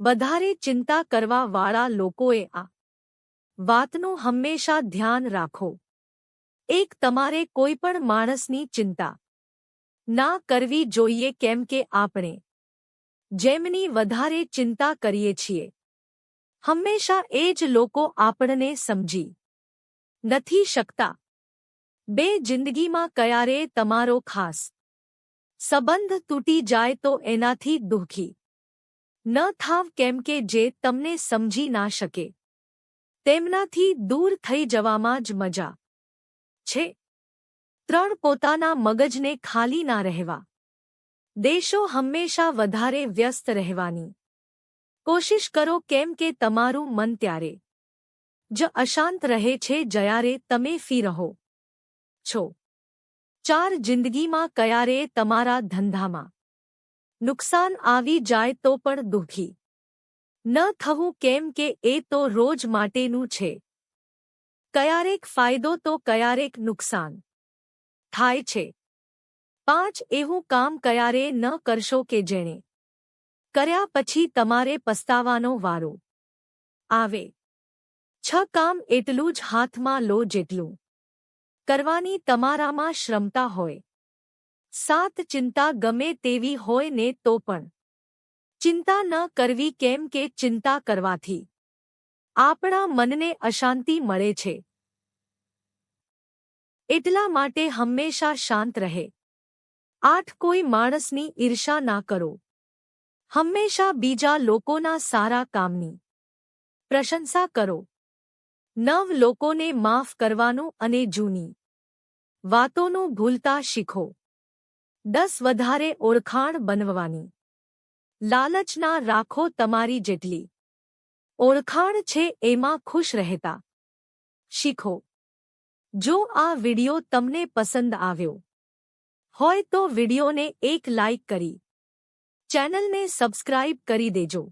વધારે ચિંતા કરવા વાળા લોકોએ આ વાતનું હંમેશા ધ્યાન રાખો એક તમારે કોઈપણ માણસની ચિંતા ના કરવી જોઈએ કેમ કે આપણે જેમની વધારે ચિંતા કરીએ છીએ હંમેશા એ જ લોકો આપણને સમજી નથી શકતા બે જિંદગીમાં ક્યારે તમારો ખાસ સંબંધ તૂટી જાય તો એનાથી દુઃખી ન થાવ કેમ કે જે તમને સમજી ના શકે તેમનાથી દૂર થઈ જવામાં જ મજા છે ત્રણ પોતાના મગજને ખાલી ના રહેવા દેશો હંમેશા વધારે વ્યસ્ત રહેવાની કોશિશ કરો કેમ કે તમારું મન ત્યારે જ અશાંત રહે છે જ્યારે તમે ફી રહો છો ચાર જિંદગીમાં ક્યારે તમારા ધંધામાં નુકસાન આવી જાય તો પણ દુઃખી. ન થવું કેમ કે એ તો રોજ માટેનું છે. કયારેક ફાયદો તો કયારેક નુકસાન. થાય છે. પાંચ, એવું કામ ક્યારે ન કરશો કે જેણે. કર્યા પછી તમારે પસ્તાવાનો વારો. આવે. છ કામ એટલું જ હાથમાં લો જેટલું. કરવાની તમારામાં શ્રમતા હોય. સાત ચિંતા ગમે તેવી હોય ને તો પણ. ચિંતા ન કરવી કેમ કે ચિંતા કરવાથી. આપણા મનને અશાંતિ મળે છે. એટલા માટે હંમેશા શાંત રહે. આઠ કોઈ માણસની ઈર્ષા ના કરો. હંમેશા બીજા લોકોના સારા કામની પ્રશંસા કરો. નવ લોકોને માફ કરવાનું અને જૂની વાતોનું ભૂલતા શીખો. દસ વધારે ઓળખાણ બનવવાની. લાલચ ના રાખો તમારી જેટલી. ઓળખાણ છે એમાં ખુશ રહેતા. શીખો. જો આ વિડિયો તમને પસંદ આવ્યો, હોય તો વિડિયોને એક લાઇક કરી, ચેનલને સબસ્ક્રાઇબ કરી દેજો.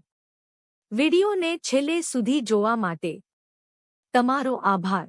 વિડિયોને છેલ્લે સુધી જોવા માટે, તમારો આભાર.